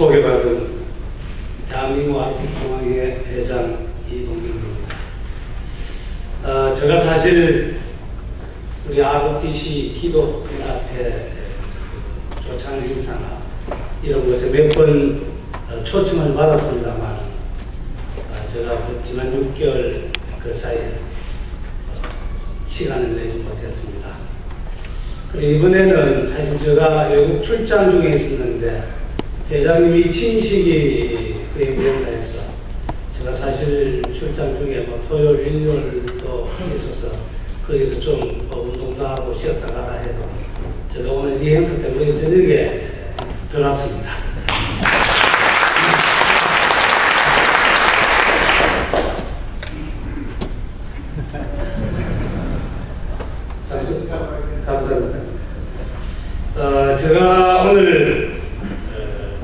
소개받은 대한민국 아르피중앙회 회장 이동경입니다. 어, 제가 사실 우리 ROTC 기독연합회 조창 행사나 이런 곳에 몇번 어, 초청을 받았습니다만 어, 제가 그 지난 6개월 그 사이에 어, 시간을 내지 못했습니다. 그리고 이번에는 사실 제가 외국 출장 중에 있었는데 회장님이 취임식이 그 예비행사에서 제가 사실 출장 중에 뭐 토요일, 일요일도 있어서 거기서 좀뭐 운동도 하고 쉬었다 가라 해도 제가 오늘 이 행사 때문에 저녁에 들어왔습니다. 감사합니다. 어, 제가 오늘 어,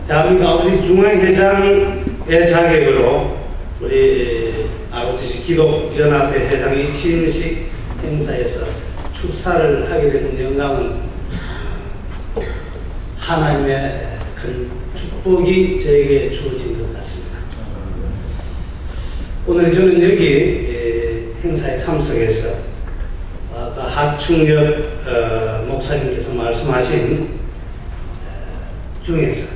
대한민국 중앙회장의 자격으로 우리 아버지 기독연합회 회장이 취임식 행사에서 축사를 하게 되는 영광은 어, 하나님의 큰 축복이 저에게 주어진 것 같습니다. 오늘 저는 여기 에, 행사에 참석해서 하충엽 어, 목사님께서 말씀하신 어, 중에서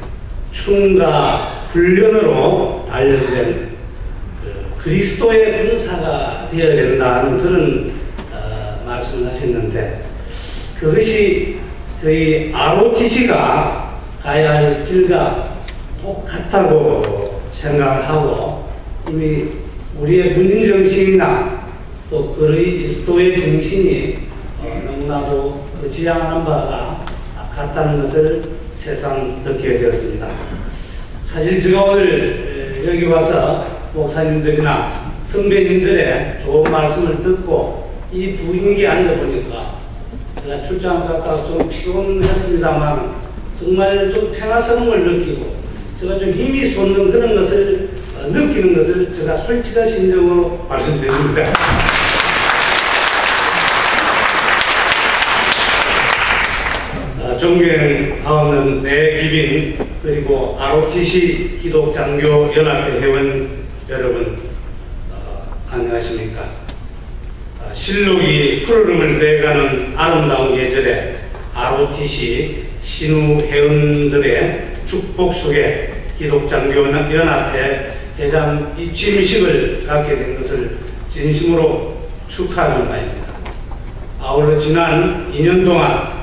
충과 훈련으로 단련된 그 그리스도의 군사가 되어야 된다는 그런 어, 말씀을 하셨는데 그것이 저희 ROTC가 가야 할 길과 똑같다고 생각하고 이미 우리의 군인정신이나 또 그리스도의 정신이 어, 너무나도 그 지향하는 바가 같다는 것을 새삼 느끼게 되었습니다. 사실 제가 오늘 여기 와서 목사님들이나 선배님들의 좋은 말씀을 듣고 이 분위기에 앉아보니까 제가 출장 갔다가 좀 피곤했습니다만 정말 좀 평화스러움을 느끼고 제가 좀 힘이 솟는 그런 것을 어, 느끼는 것을 제가 솔직한 심정으로 말씀드립니다. 어, 존경하는 내 기빈 그리고 ROTC 기독장교 연합회 회원 여러분 어, 안녕하십니까? 어, 실록이 푸르름을 내가는 아름다운 계절에 ROTC 신우 회원들의 축복 속에 기독장교 연합회 회장 이취임식을 갖게 된 것을 진심으로 축하하는 바입니다. 아울러 지난 2년 동안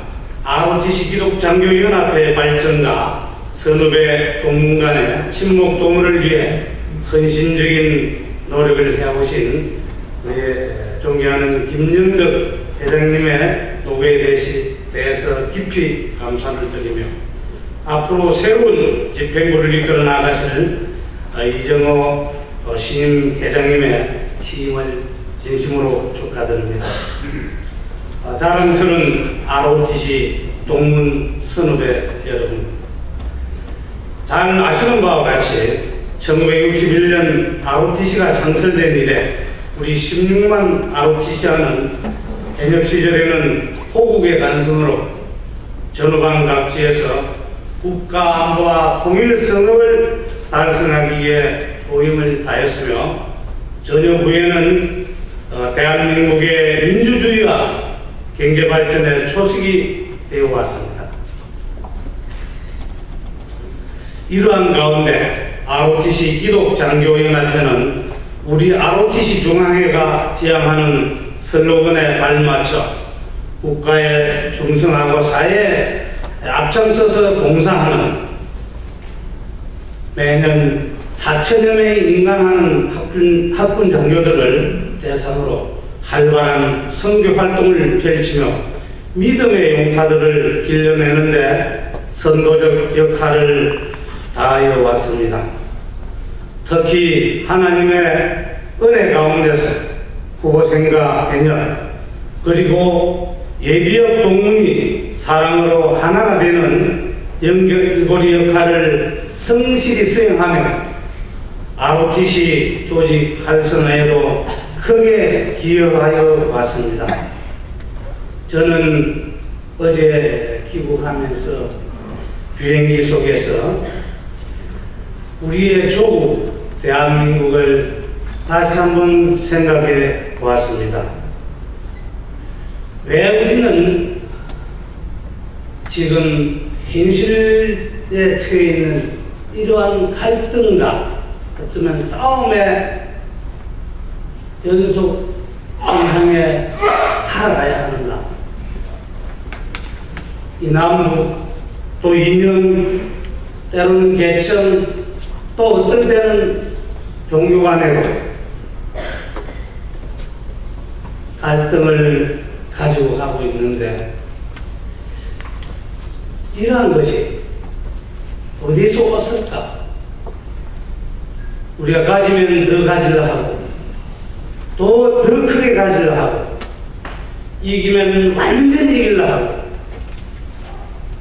ROTC 기독 장교연합회 발전과 선후배 동문 간의 친목 도모를 위해 헌신적인 노력을 해오신 우리 존경하는 김영덕 회장님의 노고에 대해서 깊이 감사를 드리며 앞으로 새로운 집행부를 이끌어 나가실 이정호 신임 회장님의 취임을 진심으로 축하드립니다. 자랑스러운 ROTC 동문 선후배 여러분. 잘 아시는 바와 같이 1961년 ROTC가 창설된 이래 우리 16만 ROTC와는 해협 시절에는 호국의 간성으로 전후방 각지에서 국가 안보와 통일 성업을 달성하기 위해 소임을 다했으며 전혀 후에는 어, 대한민국의 민주주의와 경제 발전의 초식이 되어 왔습니다. 이러한 가운데 ROTC 기독 장교연합회는 우리 ROTC 중앙회가 지향하는 슬로건에 발맞춰 국가에 충성하고 사회에 앞장서서 봉사하는 매년 4천여 명의 인간하는 학군, 학군 장교들을 대상으로 활발한 선교 활동을 펼치며 믿음의 용사들을 길러내는데 선도적 역할을 다하여 왔습니다. 특히 하나님의 은혜 가운데서 후보생과 애녀 그리고 예비역 동문이 사랑으로 하나가 되는 연결고리 역할을 성실히 수행하며 ROTC 조직 활성화에도 크게 기여하여 왔습니다. 저는 어제 귀국하면서 비행기 속에서 우리의 조국 대한민국을 다시 한번 생각해 보았습니다. 왜 우리는 지금 현실에 처해 있는 이러한 갈등과 어쩌면 싸움의 연속 세상에 살아가야 하는가? 이 남북, 또 인연, 때로는 계층, 또 어떤 때는 종교 간에도 갈등을 가지고 가고 있는데 이러한 것이 어디서 왔을까? 우리가 가지면 더 가지려 하고 또 더 크게 가지려 하고 이기면 완전히 이기려 하고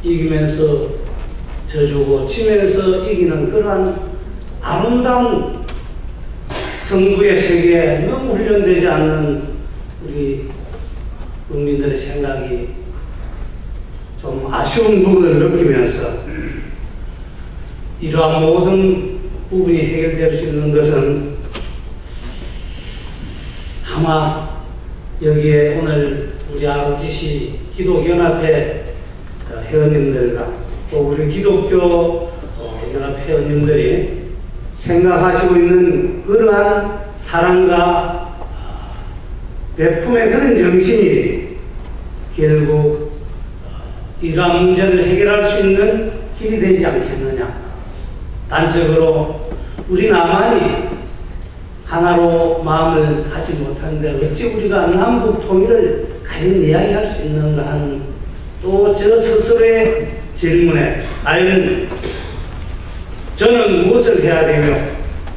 이기면서 져주고 지면서 이기는 그러한 아름다운 성부의 세계에 너무 훈련되지 않는 우리 국민들의 생각이 좀 아쉬운 부분을 느끼면서 이러한 모든 부분이 해결될 수 있는 것은 아마 여기에 오늘 우리 ROTC 기독연합회 어, 회원님들과 또 우리 기독교 어, 연합 회원님들이 생각하시고 있는 그러한 사랑과 어, 배품의 그런 정신이 결국 이러한 문제를 해결할 수 있는 길이 되지 않겠느냐. 단적으로 우리 남한이 하나로 마음을 하지 못하는데 어찌 우리가 남북 통일을 과연 이야기할 수 있는가 하는 또 저 스스로의 질문에 과연 저는 무엇을 해야 되며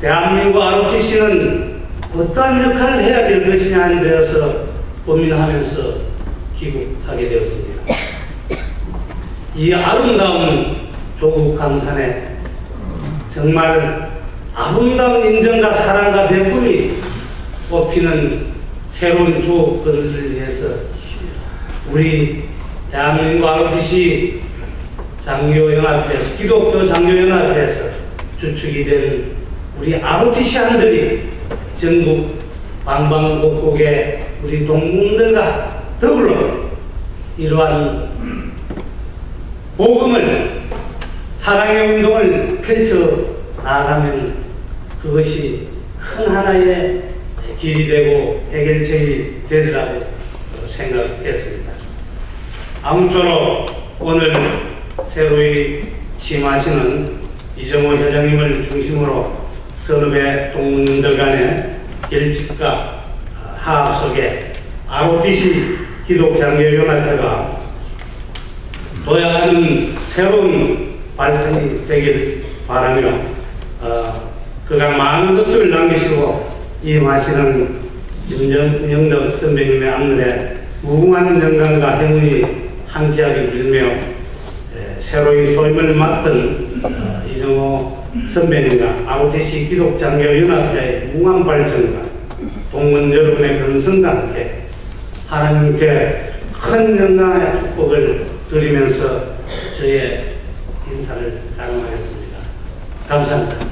대한민국 ROTC는 어떠한 역할을 해야 될 것이냐에 대해서 고민하면서 귀국하게 되었습니다. 이 아름다운 조국 강산에 정말 아름다운 인정과 사랑과 배품이 뽑히는 새로운 주 건설을 위해서 우리 대한민국 ROTC 장교연합회에서 기독교 장교연합회에서 주축이 된 우리 ROTC안들이 전국 방방곡곡에 우리 동문들과 더불어 이러한 복음을 사랑의 운동을 펼쳐 나아가면 그것이 큰 하나의 길이 되고 해결책이 되리라고 생각했습니다. 아무쪼록 오늘 새로이 심하시는 이정호 회장님을 중심으로 선업의 동문들 간의 결집과 화합 속에 ROTC 기독장교연합회가 도약하는 새로운 발전이 되길 바라며 어, 그간 많은 것들을 남기시고 임하시는 윤영덕 선배님의 앞날에 무궁한 영광과 행운이 함께하길 빌며 에, 새로이 소임을 맡은 어, 이정호 선배님과 ROTC 기독장교연합회의 무한 발전과 동문 여러분의 건성과 함께 하나님께 큰 영광의 축복을 드리면서 저의 인사를 가능하겠습니다. 감사합니다.